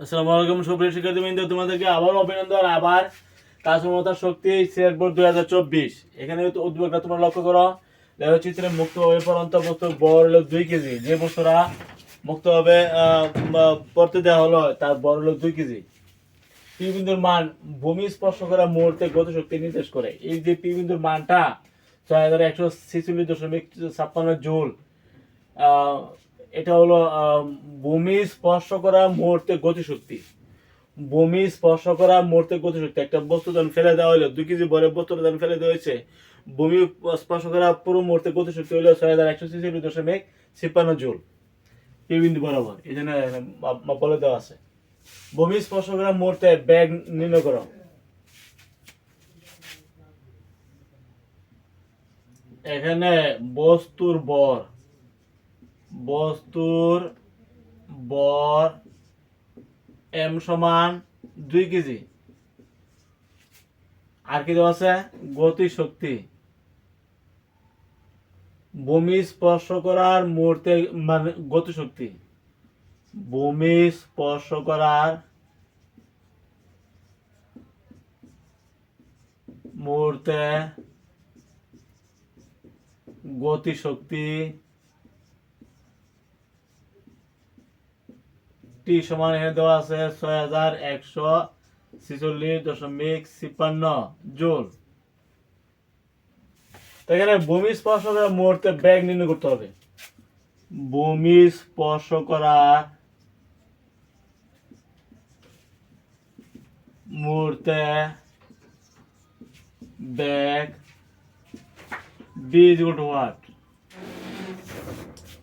আসসালামু আলাইকুম, সুপ্রিয় শিক্ষার্থীবৃন্দ, তোমাদেরকে আবার অভিনন্দন, আবার কাজমতা শক্তি সিলেট বোর্ড দুই হাজার চব্বিশ। এখানে হয়তো উদ্যোগটা তোমরা লক্ষ্য করো, লেখচিত্রে মুক্তভাবে পরন্ত বস্তুর বর হলো দুই কেজি। যে বস্তুরা মুক্তভাবে পড়তে দেওয়া হলো, তার বর হলো দুই কেজি। পি মান ভূমি স্পর্শ করা মুহূর্তে গতিশক্তি নির্দেশ করে। এই যে পি বিন্দুর মানটা, ছয় হাজার একশো ছেচল্লিশ দশমিক ছাপ্পান্ন জুল এটা হলো ভূমি স্পর্শ করা মুহূর্তে গতিশক্তি। ভূমি স্পর্শ করা মুহূর্তে গতিশক্তি। একটা বস্তু যখন ফেলে দেওয়া হলো দুই কেজি বড় বস্তুটা যখন ফেলে দেওয়া হয়েছে, ভূমি স্পর্শ করা পুরো মুহূর্তে গতিশক্তি হলো ছয় হাজার একশো ছেচল্লিশ দশমিক ছাপ্পান্ন জুল। এই বিন্দু বরাবর। এই জন্য বলে দেওয়া আছে। ভূমি স্পর্শ করা মুহূর্তে ব্যাগ নির্ণয় করো। এখানে বস্তুর বর বস্তুর বর এম সমান দুই কেজি। আর কি দেওয়া আছে? গতি শক্তি। ভূমি স্পর্শ করার মুহূর্তে মানে গতি শক্তি। ভূমি স্পর্শ করার মুহূর্তে গতি টি সমান এখানে দেওয়া আছে ছয় হাজার একশো ছেচল্লিশ দশমিক ছাপ্পান্ন জুল। এখানে ভূমি স্পর্শ করার মুহূর্তে ব্যাগ নির্ণয় করতে হবে। ভূমি স্পর্শ করার মুহূর্তে bag V is equal to what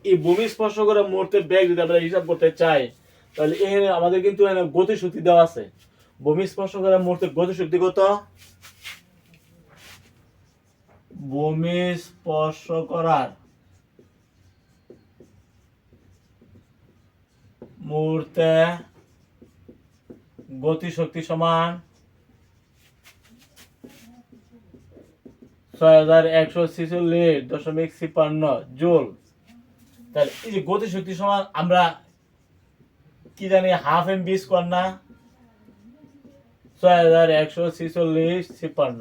এই ভূমি স্পর্শ করার মুহূর্তে ব্যাগ যদি আমরা হিসাব করতে চাই তাহলে এখানে আমাদের কিন্তু গতি শক্তি দেওয়া আছে। ভূমি স্পর্শ করার মুহূর্তে গতি শক্তি কত? ভূমি স্পর্শ করার মুহূর্তে গতি শক্তি সমান ছয় হাজার একশো ছেচল্লিশ দশমিক ছাপ্পান্ন জুল। তাহলে এই যে গতি শক্তি সমান, আমরা কি জানি হাফ এম বি স্কোয়ার না? ছয় হাজার একশো ছেচল্লিশ ছাপ্পান্ন।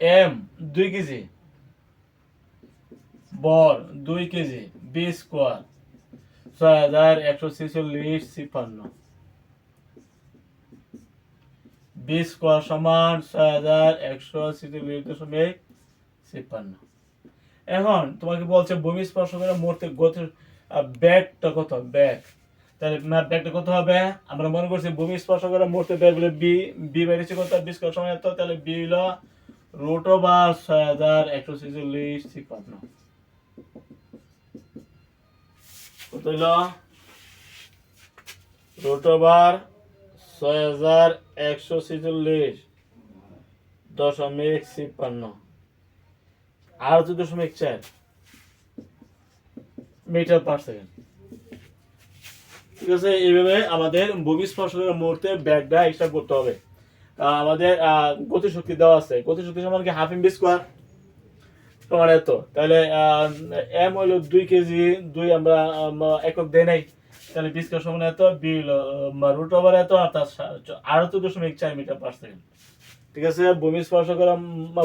এম দুই কেজি। বর দুই কেজি। বি স্কোয়ার ছয় হাজার একশো ছেচল্লিশ ছাপ্পান্ন। বি স্কোয়ার সমান ছয় হাজার একশো ছেচল্লিশ দশমিক ছাপ্পান্ন। এখন তোমাকে বলছে, ভূমি স্পর্শ করে মুহূর্তে গতি ব্যাগটা কত? ব্যাগ তাহলে ব্যাগটা কত হবে? আমরা মনে করছি ভূমি স্পর্শ করে মুহূর্তে ব্যাগ হলে বি বি বেরিয়েছে কত? বি স্কোয়ার সময় এত, তাহলে বি হলো রুট ওভার ছয় হাজার একশো ছেচল্লিশ ছাপ্পান্ন কত হইল? রুট ওভার ছয় হাজার একশো ছেচল্লিশ দশমিক ছাপ্পান্ন আর দশমিক চার। মিটার পার সেকেন্ড ঠিক আছে, এইভাবে আমাদের ভূমি স্পর্শ মুহূর্তে ব্যাগটা হিসাব করতে হবে। আমাদের গতিশক্তি দেওয়া আছে। গতিশক্তি সমান কি হাফ এম স্কোয়ার তোমার এত। তাহলে এম হইল দুই কেজি দুই আমরা একক দেয় নাই। তাহলে বি স্কোয়ার সমান এত বি হলো রুট ওভার এত, আর তার আড়াই দশমিক চার মিটার পার সেকেন্ড ঠিক আছে, ভূমি স্পর্শ করা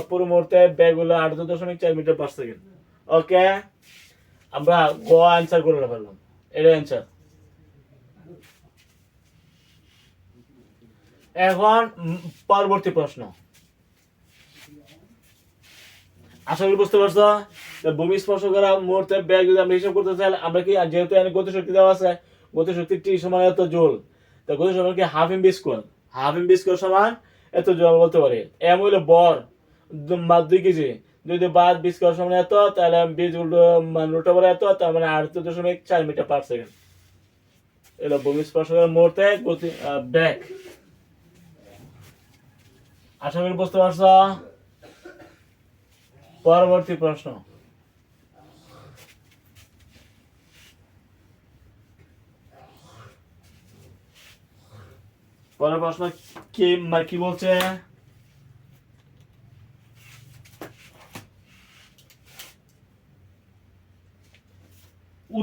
পুরো মুহূর্তে ব্যাগ হলো আট দশমিক চার মিটার পার সেকেন্ড ওকে আমরা গ অ্যান্সার করে ফেললাম এটা অ্যান্সার এখন পরবর্তী প্রশ্ন। আশা করি বুঝতে পারছ ভূমি স্পর্শ করা মুহূর্তে ব্যাগ যদি আমরা হিসাব করতে চাই, আমরা কি যেহেতু এখানে গতিশক্তি দেওয়া আছে গতিশক্তি টি সমান এত জোল, তা গতি সমান কি half M V square half M V square সমান এত জোল বলতে পারি। এম হইল বর দুই কেজি। যদি বাদ বি স্কোয়ার সমান এত, তাহলে বীজ উল্টো রুট ওভার এত, তার মানে আট দশমিক চার মিটার পার সেকেন্ড এলো ভূমি স্পর্শ করার মুহূর্তে গতি ব্যাগ আশা করি বুঝতে পারছ? পরবর্তী প্রশ্ন। পরের প্রশ্ন কি মা- কি বলছে?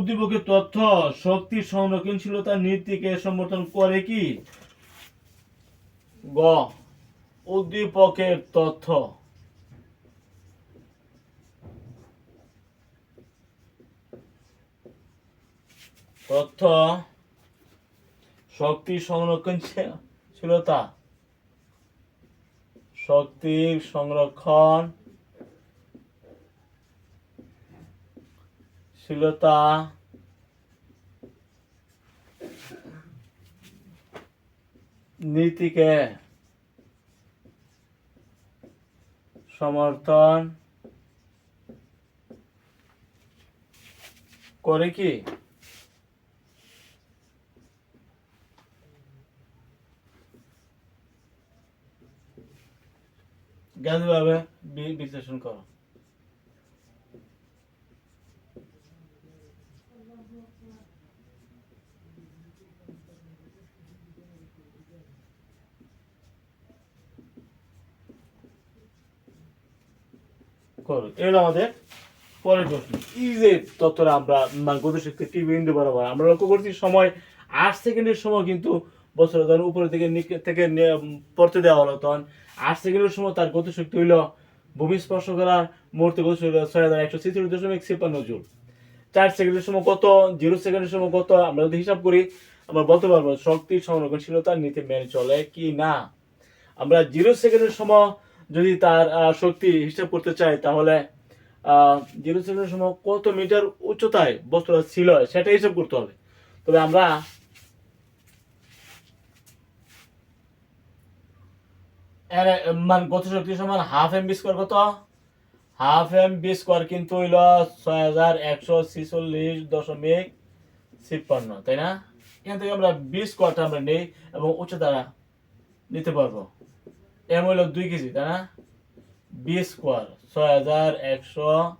উদ্দীপকের তথ্য, শক্তি সংরক্ষণশীলতা নীতিকে সমর্থন করে কি? গ, উদ্দীপকের তথ্য। তথ্য, শক্তি সংরক্ষণশীলতা। শক্তির সংরক্ষণ শীলতা। নীতিকে সমর্থন করে কি? জ্ঞানভাবে বিশ্লেষণ করো। এগুলো আমাদের পরের প্রশ্ন। যে তথ্যটা আমরা গতিশক্তি টিভি বিন্দু বরাবর, আমরা লক্ষ্য করছি সময় আট সেকেন্ডের সময় কিন্তু বছর ধর উপরে থেকে থেকে পড়তে দেওয়া হলো। তখন আট সেকেন্ডের সময় তার গতিশক্তি হইল ভূমি স্পর্শ করার মুহূর্তে গতিশক্তি ছয় হাজার একশো ছেচল্লিশ দশমিক ছিপান্ন জুল। চার সেকেন্ডের সময় কত? জিরো সেকেন্ডের সময় কত? আমরা যদি হিসাব করি, আমরা বলতে পারব শক্তি সংরক্ষণশীলতার নীতি মেনে চলে কি না? আমরা জিরো সেকেন্ডের সময় যদি তার শক্তি হিসাব করতে চাই তাহলে জিরো সময় কত মিটার উচ্চতায় বস্তুটা ছিল, সেটা হিসাব করতে হবে। তবে আমরা মান গত শক্তি সমান হাফ এম বি স্কোয়ার কত? হাফ এম বি স্কোয়ার কিন্তু হইল ছয় হাজার একশো ছিচল্লিশ দশমিক ছাপ্পান্ন, তাই না? এখান থেকে আমরা বি স্কোয়ারটা আমরা নেই এবং উচ্চতা নিতে পারব। এম হইল দুই কেজি, তাই না? বি স্কোয়ার, ছয় হাজার একশো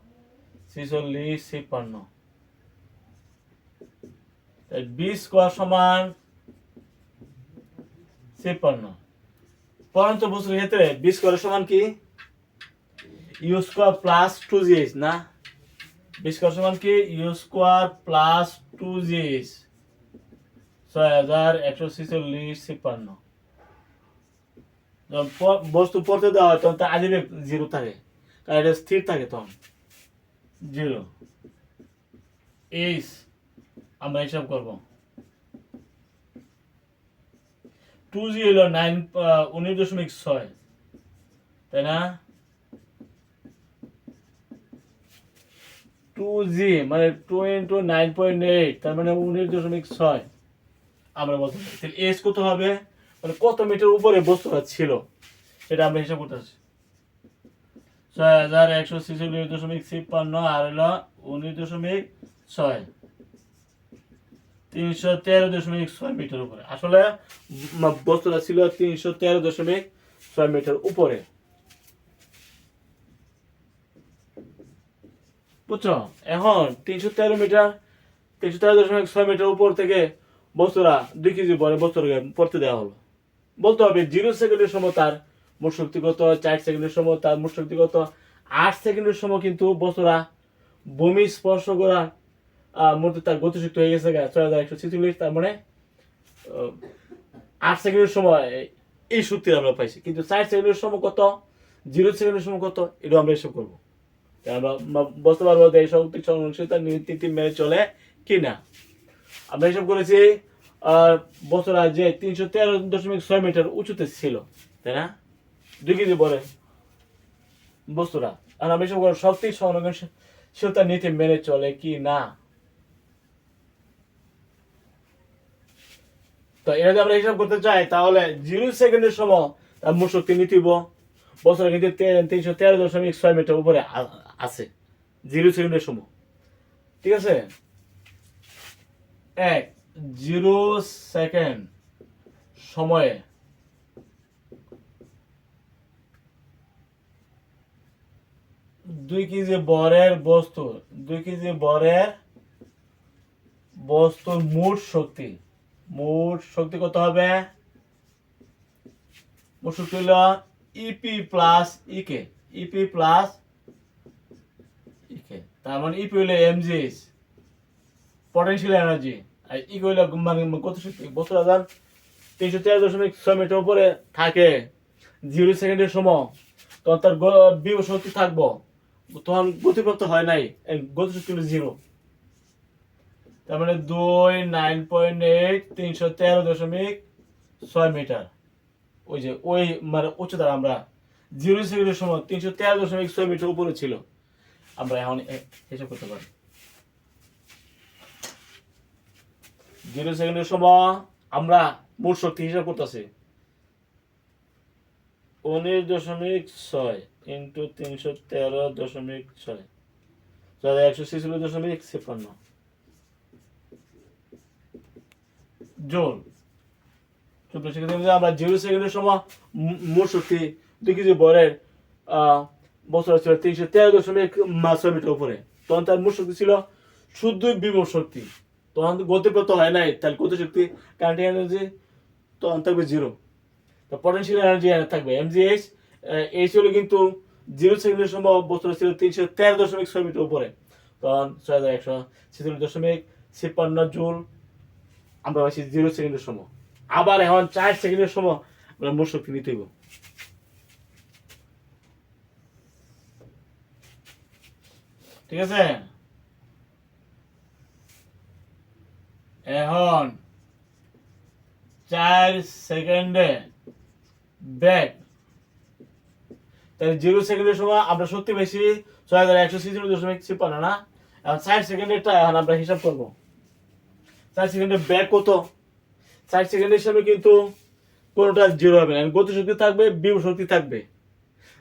ছিচল্লিশ ছাপ্পান্ন। বি স্কোয়ার সমান ছাপ্পান্ন। পরন্ত বস্তুর ক্ষেত্রে বি স্কোয়ার সমান কি? U square plus two GS না? বি স্কোয়ার সমান কি? U square plus two GS ছয় হাজার একশো ছিচল্লিশ প- বস্তু পড়তে দেওয়া তখন তার আগে জিরো থাকে কারণ এটা স্থির থাকে তখন। জিরো। এইস আমরা হিসাব করব। টু জি হলো নাইন উনিশ দশমিক ছয়, তাই না? টু জি মানে two into nine point eight, তার মানে উনিশ দশমিক ছয়। আমরা বলতে এস কত হবে? মানে কত মিটার উপরে বস্তুটা ছিল, এটা আমরা হিসাব করতেছি ছয় হাজার একশো ছেচল্লিশ দশমিক ছাপ্পান্ন আর হলো উনিশ দশমিক ছয়। তিনশো তেরো দশমিক ছয় মিটার উপরে। আসলে বস্তুটা ছিল তিনশো তেরো দশমিক ছয় মিটার উপরে। বুঝছ? এখন তিনশো তেরো মিটার তিনশো তেরো দশমিক ছয় মিটার উপর থেকে বস্তুরা দুই কেজি পরে বস্তুটাকে পড়তে দেওয়া হলো। বলতে হবে, জিরো সেকেন্ডের সময় তার মোট শক্তিগত চার সেকেন্ডের সময় তার মোট শক্তিগত আট সেকেন্ডের সময় কিন্তু বস্তুরা ভূমি স্পর্শ করা মুহূর্তে তার গতিশক্তি হয়ে গেছে ছয় হাজার একশো ছেচল্লিশ, তার মানে আট সেকেন্ডের সময় এই শক্তি আমরা পাইছি। কিন্তু চার সেকেন্ডের সময় কত, জিরো সেকেন্ডের সময় কত এটা আমরা এসব করব। আমরা বুঝতে পারব যে এই শক্তি সংরক্ষিতার নীতি মেনে চলে কি না আমরা হিসাব করেছি বছরা যে তিনশো তেরো দশমিক ছয় মিটার উঁচুতে ছিল, তাই না? দুই কেজি বলে বস্তুরা আর আমি করে শক্তি সংরক্ষণশীলতার নীতি মেনে চলে কি না? তো এটা যদি আমরা হিসাব করতে চাই, তাহলে জিরো সেকেন্ডের সময় তার মোট শক্তি নিতিব বছরে কিন্তু তিনশো তেরো দশমিক ছয় মিটার উপরে আছে, জিরো সেকেন্ডের সময়। ঠিক আছে? এক জিরো সেকেন্ড সময়ে দুই কেজি বরের বস্তু, দুই কেজি বরের বস্তুর মোট শক্তি। মোট শক্তি কত হবে? মোট শক্তি হলো EP plus EK EP plus EK তার মানে ইপি হলো এমজিএস পটেনশিয়াল এনার্জি আর ই মানে কত বছর হাজার তিনশো তেরো দশমিক ছয় মিটার উপরে থাকে। জিরো সেকেন্ডের সময়। তখন তার বিভব শক্তি থাকব। তখন গতিপ্রাপ্ত হয় নাই। গতি শক্তি হলো জিরো। তার মানে দুই, নাইন পয়েন্ট এইট, তিনশো তেরো দশমিক ছয় মিটার। ওই যে, ওই মানে উচ্চতার আমরা জিরো সেকেন্ডের সময় তিনশো তেরো দশমিক ছয় মিটার উপরে ছিল। আমরা এখন হিসাব করতে পারি। জিরো সেকেন্ডের সময় আমরা মোট শক্তি হিসাব করতেছি। উনিশ দশমিক ছয় ইন্টু তিনশো তেরো দশমিক ছয়। একশো ছেচল্লিশ দশমিক চব্বিশ সেকেন্ডের আমরা জিরো সেকেন্ডের সময় মোট শক্তি দুই কেজি বরের বছর ছিল তিনশো তেরো দশমিক ছয় মিটার উপরে। তখন তার মোট শক্তি ছিল শুদ্ধ বিভব শক্তি। তখন গতিপ্রত হয় নাই তাহলে গতি শক্তি কারেন্ট এনার্জি তখন থাকবে জিরো তো পটেনশিয়াল এনার্জি থাকবে এমজিএইচ এইচ হলো কিন্তু জিরো সেকেন্ডের সম্ভব বছর ছিল তিনশো তেরো দশমিক ছয় মিটার উপরে তখন ছয় হাজার একশো ছেচল্লিশ দশমিক ছাপ্পান্ন জুল আমরা পাচ্ছি জিরো সেকেন্ডের সময়। আবার এখন চার সেকেন্ডের সময় আমরা মোট শক্তি নিতে হইব। ঠিক আছে? এখন চার সেকেন্ডে ব্যাক। তাহলে জিরো সেকেন্ডের সময় আমরা সত্যি বেশি ছয় হাজার একশো ছেচল্লিশ দশমিক ছাপ্পান্ন না। এখন চার সেকেন্ডেরটা এখন আমরা হিসাব করব। চার সেকেন্ডের ব্যাক কত? চার সেকেন্ডের সময় কিন্তু কোনোটা জিরো হবে না। গতি শক্তি থাকবে বিভ শক্তি থাকবে।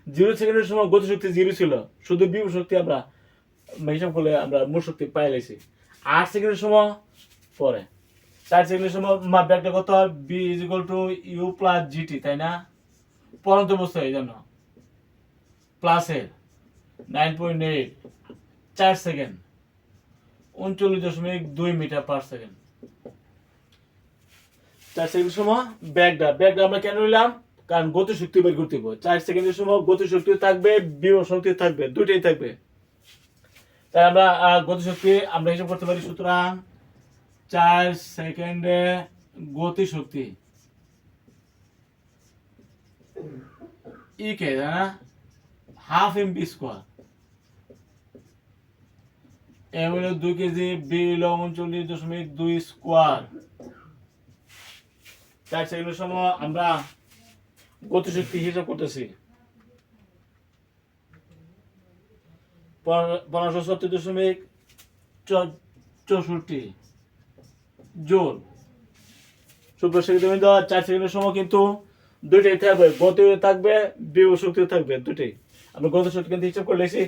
জিরো সেকেন্ডের সময় গতি শক্তি জিরো ছিল। শুধু বিভ শক্তি আমরা হিসাব করলে আমরা মোট শক্তি পাই লাইছি আট সেকেন্ডের সময় পরে। চার সেকেন্ডের সময় মা ব্যাকটা কত V is equal to U plus GT তাই না? পরন্ত বস্তু এই জন্য। প্লাসের নাইন পয়েন্ট এইট চার সেকেন্ড উনচল্লিশ দশমিক দুই মিটার পার সেকেন্ড চার সেকেন্ড সময় ব্যাগটা ব্যাগটা আমরা কেন নিলাম? কারণ গতি শক্তি বের করতে হবে। চার সেকেন্ডের সময় গতি শক্তি থাকবে, বিভব শক্তি থাকবে, দুইটাই থাকবে। তাই আমরা গতি শক্তি আমরা হিসাব করতে পারি সুতরাং চার সেকেন্ডে গতি শক্তি ই কে জানা হাফ এম স্কোয়ার এম হলো দুই কেজি বি হলো উনচল্লিশ দশমিক দুই স্কোয়ার চার সেকেন্ডের সময় আমরা গতিশক্তি হিসাব করতেছি। পনেরোশো সত্তর দশমিক চৌষট্টি। জোর সুপ্র সেকেন্ড চার সেকেন্ডের সময় কিন্তু দুইটাই থাকবে। গতি থাকবে বিভ শক্তি থাকবে দুটোই আমরা গতি শক্তি কিন্তু হিসাব করে লেছি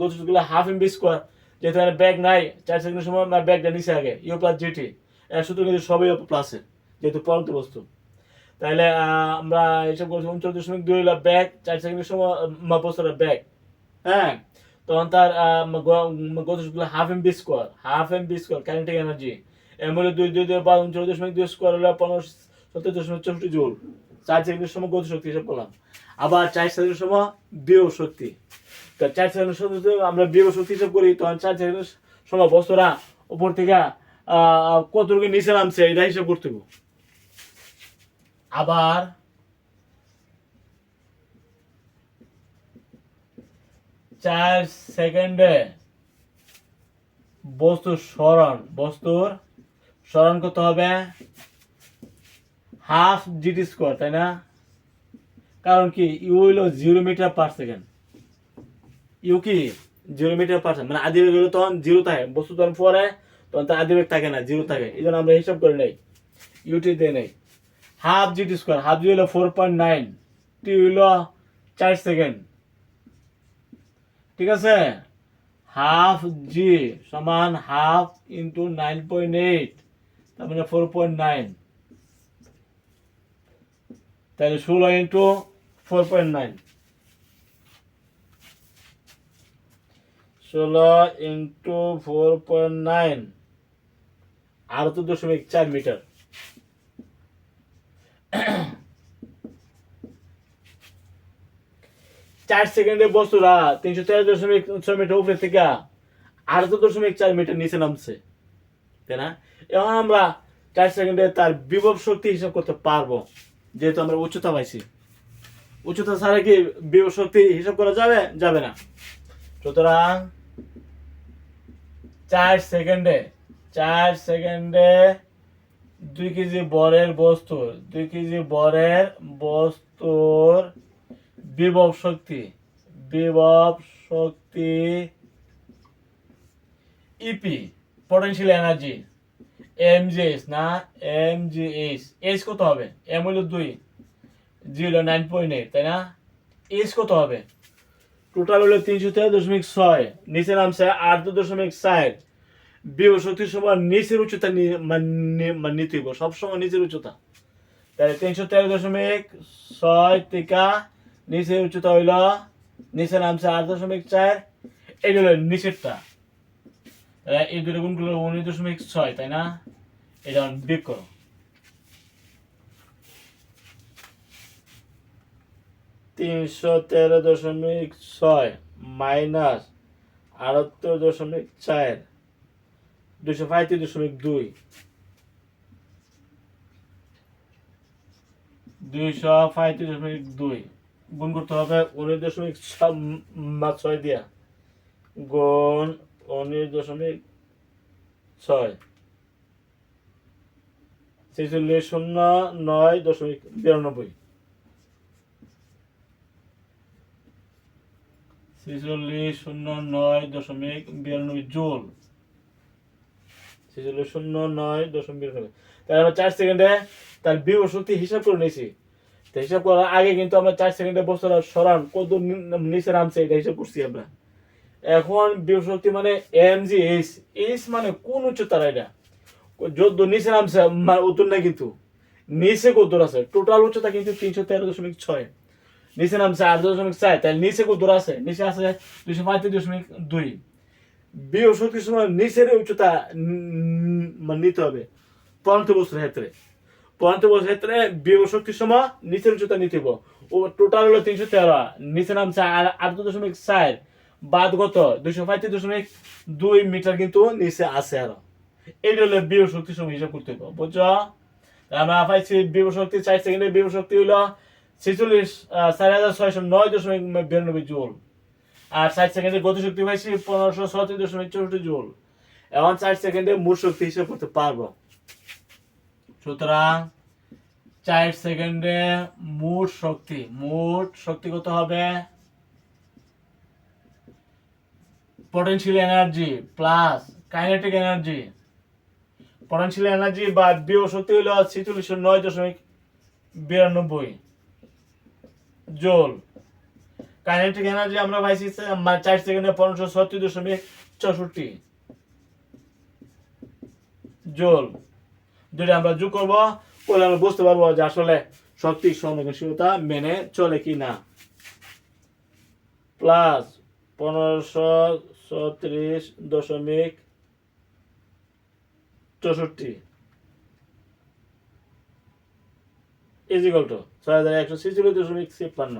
গতি শক্তি হাফ এম বি স্কোয়ার যেহেতু ব্যাগ নাই, চার সেকেন্ডের সময় আমার ব্যাগটা নিচে আগে ইউ প্লাস জিটি এর সূত্র কিন্তু সবই প্লাসে যেহেতু পরন্ত বস্তু। তাহলে আমরা হিসাব করছি উনচল্লিশ দশমিক দুই হলো ব্যাগ চার সেকেন্ডের সময় বস্তুটা ব্যাগ হ্যাঁ? তখন তার গতিশক্তি half M V square half M V square kinetic energy M হলো দুই দুই দুই বা উনচল্লিশ দশমিক দুই স্কোয়ার হলো পনেরো, সত্তর দশমিক চৌষট্টি জোল। চার সেকেন্ডের সময় গতিশক্তি হিসাব করলাম। আবার চার সেকেন্ডের সময় বিয় শক্তি। তো চার সেকেন্ডের সময় আমরা বিয় শক্তি হিসাব করি, তখন চার সেকেন্ডের সময় বস্তুরা উপর থেকে কতটুকু নিচে নামছে এটা হিসাব করতে। আবার চার সেকেন্ডে বস্তুর স্মরণ বস্তুর স্মরণ করতে হবে হাফ জিটি স্কোয়ার তাই না? কারণ কি ইউ হইল zero metre per second U কি? জিরো মিটার পার সেকেন্ড মানে আদি বেগ তখন জিরো থাকে। বস্তু তখন পরে তখন তার আদি বেগ থাকে না জিরো থাকে। এই জন্য আমরা হিসাব করে নেই। ইউটি দিয়ে নেই। Half GT square half G হলো ফোর পয়েন্ট নাইন টি হইল চার সেকেন্ড ঠিক আছে? হাফ জি সমান half into nine point eight তার মানে ফোর পয়েন্ট নাইন তাহলে ষোলো ইন্টু ফোর পয়েন্ট নাইন ষোলো ইন্টু ফোর পয়েন্ট নাইন আর তো দশমিক চার মিটার। চার সেকেন্ডে বস্তুরা তিনশো তেরো দশমিক ছয় মিটার উপরে থেকে তো দশমিক চার মিটার নিচে নামছে। তাই না? এখন আমরা চার সেকেন্ডে তার বিভব শক্তি হিসাব করতে পারব, যেহেতু আমরা উচ্চতা পাইছি। উচ্চতা ছাড়া কি বিভব শক্তি হিসাব করা যাবে? যাবে না। সুতরাং চার সেকেন্ডে চার সেকেন্ডে দুই কেজি বরের বস্তু দুই কেজি বরের বস্তুর বিভব শক্তি বিভব শক্তি EP potential energy M G S না? এম জি এইচ এইচ কত হবে? এম হলো দুই। জি হলো নাইন পয়েন্ট এইট তাই না? এইচ কত হবে? টোটাল হলো তিনশো তেরো দশমিক ছয়। নিচে নামছে আট দশমিক ষাট। বিভ শক্তির সময় নিচের উচ্চতা মানে- মানে নিতে হইব। সবসময় নিচের উচ্চতা। তাহলে তিনশো তেরো দশমিক ছয় টিকা নিচের উচ্চতা হইল নিচে নামছে আট দশমিক চার। এই হলো নিচেরটা। এই দুটো গুণ করলে উনিশ দশমিক ছয়, তাই না? এটা বিক করো। তিনশো তেরো দশমিক ছয় মাইনাস আটাত্তর দশমিক চার দুশো পঁয়ত্রিশ দশমিক দুই। দুইশো পঁয়ত্রিশ দশমিক দুই। গুণ করতে হবে উনিশ দশমিক ছয় দিয়া। গুণ উনিশ দশমিক ছয়। ছেচল্লিশ শূন্য নয় দশমিক বিরানব্বই। ছেচল্লিশ শূন্য নয় দশমিক বিরানব্বই জুল। ছেচল্লিশ শূন্য নয় দশমিক বিরানব্বই। তাহলে আমরা চার সেকেন্ডে তার বিভব শক্তি হিসাব করে নিয়েছি। হিসাব করার আগে কিন্তু আমরা চার সেকেন্ডে বস্তুটা সরান, কত নিচে নামছে এটা হিসাব করছি আমরা। এখন শক্তি মানে এম জি এইচ এইচ মানে কোন উচ্চতার এটা যত নিচে নামছে মা- উত্তর না কিন্তু। নিচে কত আছে? টোটাল উচ্চতা কিন্তু তিনশো তেরো দশমিক ছয়। নিচে নামছে আট দশমিক চার, তাহলে নিচে কত আছে? নিচে আছে দুইশো পঁয়ত্রিশ দশমিক দুই। শক্তির সময় নিচের উচ্চতা মানে নিতে হবে পরন্ত বস্তুর ক্ষেত্রে। পরন্ত বস্তুর ক্ষেত্রে শক্তির সময় নিচের উচ্চতা নিতে হবে। ও টোটাল হলো তিনশো তেরো, নিচে নামছে আট দশমিক চার। বাদ কত? দুইশো পঁয়ত্রিশ দশমিক দুই মিটার কিন্তু নিচে আছে আরও। এইটা হলো বিয় শক্তি সময় হিসাব করতে হবে, বুঝছ? আমরা পাইছি বিভ শক্তি, চার সেকেন্ডের বিভ শক্তি হলো ছেচল্লিশ চার হাজার ছয়শো নয় দশমিক বিরানব্বই জুল। আর ষাট সেকেন্ডের গতি শক্তি পাইছি পনেরোশো ছত্রিশ দশমিক চৌষট্টি জুল। এখন চার সেকেন্ডে মোট শক্তি হিসেব করতে পারব। সুতরাং চার সেকেন্ডে মোট শক্তি মোট শক্তি কত হবে? Potential energy plus kinetic energy potential energy বা বিও শক্তি হলো ছেচল্লিশশো নয় দশমিক বিরানব্বই জোল। কাইনেটিক এনার্জি আমরা পাইছি চার সেকেন্ডে পনেরোশো ছত্রিশ দশমিক চৌষট্টি জোল। যদি আমরা যোগ করব, তাহলে আমরা বুঝতে পারব যে আসলে শক্তি সংবেদনশীলতা মেনে চলে কি না প্লাস পনেরোশো ছত্রিশ দশমিক চৌষট্টি। ইজিকল টু ছয় হাজার একশো ছেচল্লিশ দশমিক তিপ্পান্ন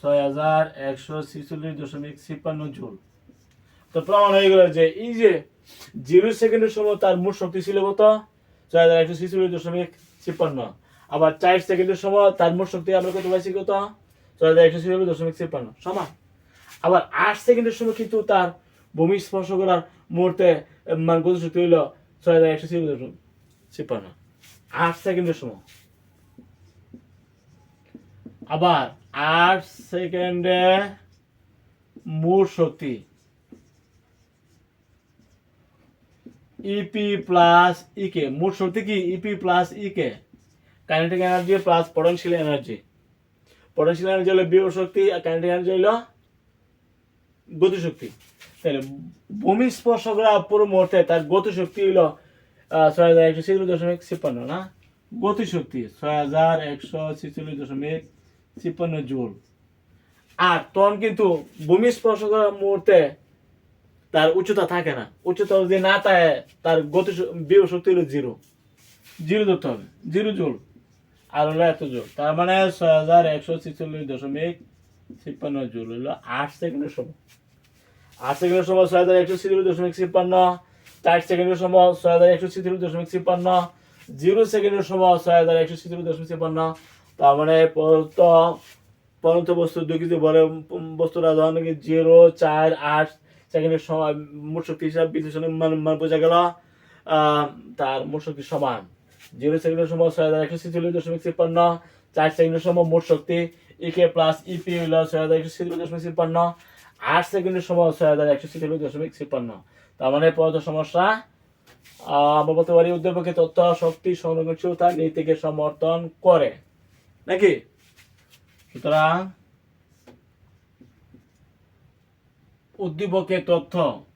ছয় হাজার একশো ছেচল্লিশ দশমিক তিপ্পান্ন জুল। তো প্রমাণ হয়ে গেল যে এই যে জিরো সেকেন্ডের সময় তার মোট শক্তি ছিল কত? ছয় হাজার একশো ছেচল্লিশ দশমিক তিপ্পান্ন আবার চার সেকেন্ডের সময় তার মোট শক্তি আমরা কত পাইছি কত? ছয় হাজার একশো ছেচল্লিশ দশমিক তিপ্পান্ন সমান। আবার আট সেকেন্ডের সময় কিন্তু তার ভূমি স্পর্শ করার মুহূর্তে মানে গতি শক্তি হইল? ছয় হাজার একশো ছেচল্লিশ দশমিক তিপ্পান্ন আট সেকেন্ডের সময়। আবার আট সেকেন্ডে মোট শক্তি। ইপি প্লাস ইকে মোট শক্তি কি? EP plus EK kinetic energy plus potential energy potential energy হলো বিভব শক্তি আর কাইনেটিক এনার্জি হলো গতি শক্তি। তাহলে ভূমি স্পর্শ করা পুরো মুহূর্তে তার গতি শক্তি হলো ছয় হাজার একশো ছেচল্লিশ দশমিক ছাপ্পান্ন, না? গতি শক্তি ছয় হাজার একশো ছেচল্লিশ দশমিক ছাপ্পান্ন জুল। আর তখন কিন্তু ভূমি স্পর্শ করার মুহূর্তে তার উচ্চতা থাকে না। উচ্চতা যদি না থাকে, তার গতি বিভব শক্তি হলো জিরো। জিরো ধরতে হবে। Zero joule. আর হলো এত জুল তার মানে ছয় হাজার একশো ছেচল্লিশ দশমিক ছাপ্পান্ন জুল হলো আট সেকেন্ডের সময়। আট সেকেন্ডের সময় ছয় হাজার একশো ছিয়াত্তর দশমিক তিপ্পান্ন চার সেকেন্ডের সময় ছয় হাজার একশো ছিয়াত্তর দশমিক তিপ্পান্ন জিরো সেকেন্ডের সময় ছয় হাজার একশো ছিয়াত্তর দশমিক তিপ্পান্ন তার মানে পরন্ত পরন্ত বস্তু দুই কিছু বলে বস্তুরা ধরেন কি জিরো, চার, আট সেকেন্ডের সময় মোট শক্তি হিসাব বিশ্লেষণে মান মান বোঝা গেল। তার মোট শক্তি সমান। জিরো সেকেন্ডের সময় ছয় হাজার একশো ছিয়াত্তর দশমিক তিপ্পান্ন চার সেকেন্ডের সময় মোট শক্তি ইকে প্লাস ইপি হইল ছয় হাজার একশো ছিয়াত্তর দশমিক তিপ্পান্ন আট সেকেন্ডের সময় ছয় হাজার একশো ছিয়াত্তর দশমিক তিপ্পান্ন তার মানে পরত সমস্যা আমরা বলতে পারি উদ্যোগকে তথ্য, শক্তি সংরক্ষণশীলতা নীতিকে সমর্থন করে। নাকি? সুতরাং উদ্দীপকের তথ্য,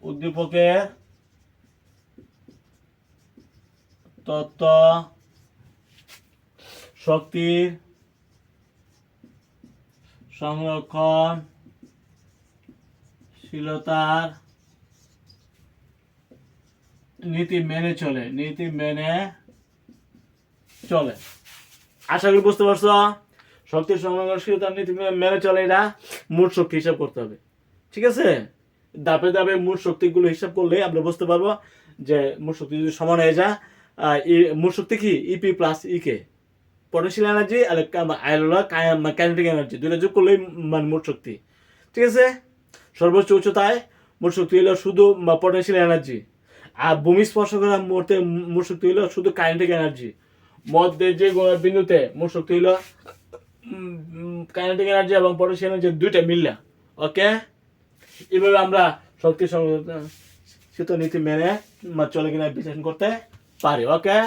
উদ্দীপকের তথ্য শক্তির সংরক্ষণ, শীলতার নীতি মেনে চলে, নীতি মেনে চলে। আশা করি বুঝতে পারছ? শক্তির সংরক্ষণশীলতার নীতি মেনে চলে, এটা মোট শক্তি হিসাব করতে হবে। ঠিক আছে? ধাপে ধাপে মোট শক্তিগুলো হিসাব করলে আমরা বুঝতে পারব যে মোট শক্তি যদি সমান হয়ে যায় মোট শক্তি কি? EP plus EK potential energy আর কাইনেটিক এনার্জি দুটো যোগ করলেই মানে মোট শক্তি ঠিক আছে? সর্বোচ্চ উচ্চতায় মোট শক্তি হলো শুধু পটেনশিয়াল এনার্জি আর ভূমি স্পর্শ করা মুহূর্তে মোট শক্তি হলো শুধু কাইনেটিক এনার্জি মধ্যে যে বিন্দুতে মোট শক্তি হলো কাইনেটিক এনার্জি এবং পটেনশিয়াল এনার্জি দুইটা মিললা। ওকে এভাবে আমরা শক্তি সংরক্ষিত নীতি মেনে চলে কিনা বিশ্লেষণ করতে পারি ওকে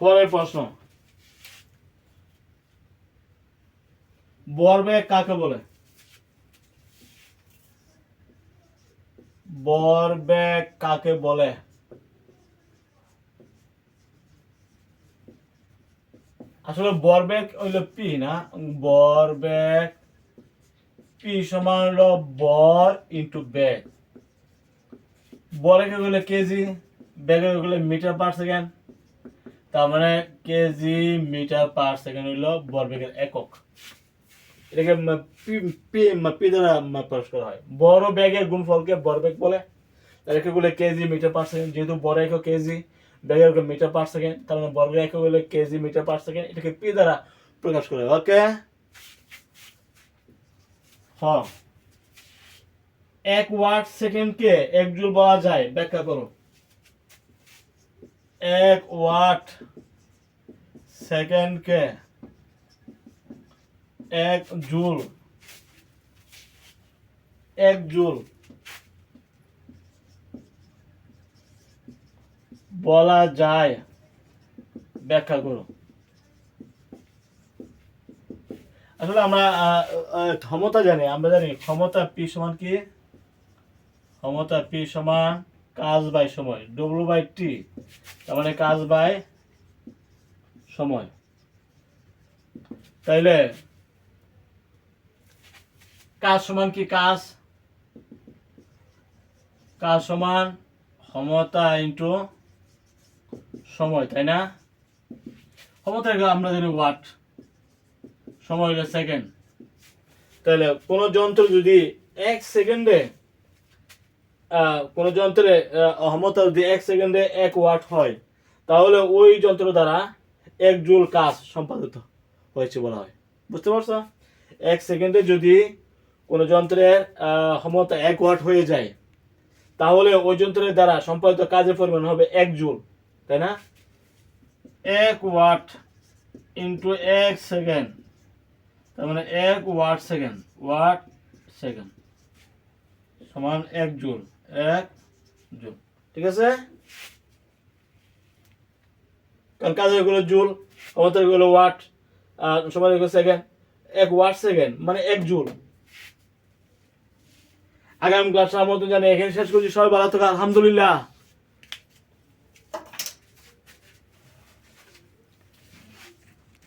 পরের প্রশ্ন বরবেগ কাকে বলে? বরবেগ কাকে বলে? আসলে বরবেগ হইল পি, না? বরবেগ পি সমান হলো বর ইন্টু বেগ বরেকে গেলে কেজি? বেগে গেলে মিটার পার সেকেন্ড? তার মানে কেজি মিটার পার সেকেন্ড হইল ভরবেগের একক। এটাকে পি- দ্বারা প্রকাশ করা হয়। বড় ব্যাগের গুণফলকে ভরবেগ বলে। এটাকে বলে কেজি, মিটার পার সেকেন্ড। যেহেতু বড় একক কেজি, ব্যাগের মিটার পার সেকেন্ড, তার মানে বর্গের একক হলে কেজি, মিটার পার সেকেন্ড। এটাকে পি দ্বারা প্রকাশ করা ওকে? হ্যাঁ এক ওয়াট সেকেন্ডকে এক জুল বলা যায়। ব্যাখ্যা করো। এক ওয়াট সেকেন্ডকে এক জুল। এক জুল। বলা যায়। ব্যাখ্যা করো। আসলে আমরা ক্ষমতা জানি, আমরা জানি ক্ষমতা পি সমান কি? ক্ষমতা পি সমান কাজ বাই সময় ডব্লিউ বাই টি তার মানে কাজ বাই সময়। তাইলে কাজ সমান কি কাজ? কাজ সমান ক্ষমতা ইন্টু সময়, তাই না? ক্ষমতা আমরা জানি ওয়াট সময় হলো সেকেন্ড তাহলে কোনো যন্ত্র যদি এক সেকেন্ডে কোনো যন্ত্রে ক্ষমতা যদি এক সেকেন্ডে এক ওয়াট হয়, তাহলে ওই যন্ত্র দ্বারা এক জুল কাজ সম্পাদিত হয়েছে বলা হয়। বুঝতে পারছ? এক সেকেন্ডে যদি কোনো যন্ত্রের ক্ষমতা এক ওয়াট হয়ে যায়। তাহলে ওই যন্ত্রের দ্বারা সম্পাদিত কাজের পরিমাণ হবে এক জুল, তাই না? এক ওয়াট ইন্টু এক সেকেন্ড, তার মানে এক ওয়াট সেকেন্ড ওয়াট সেকেন্ড সমান এক জুল এক জুল, ঠিক আছে? কারণ কাজেরগুলো জুল, ক্ষমতারগুলো ওয়াট আরগুলো সেকেন্ড, এক ওয়াট সেকেন্ড মানে এক জুল। আগামী ক্লাস মতো জানি এখানে শেষ করছি। সবাই ভালো থাকো আলহামদুলিল্লাহ।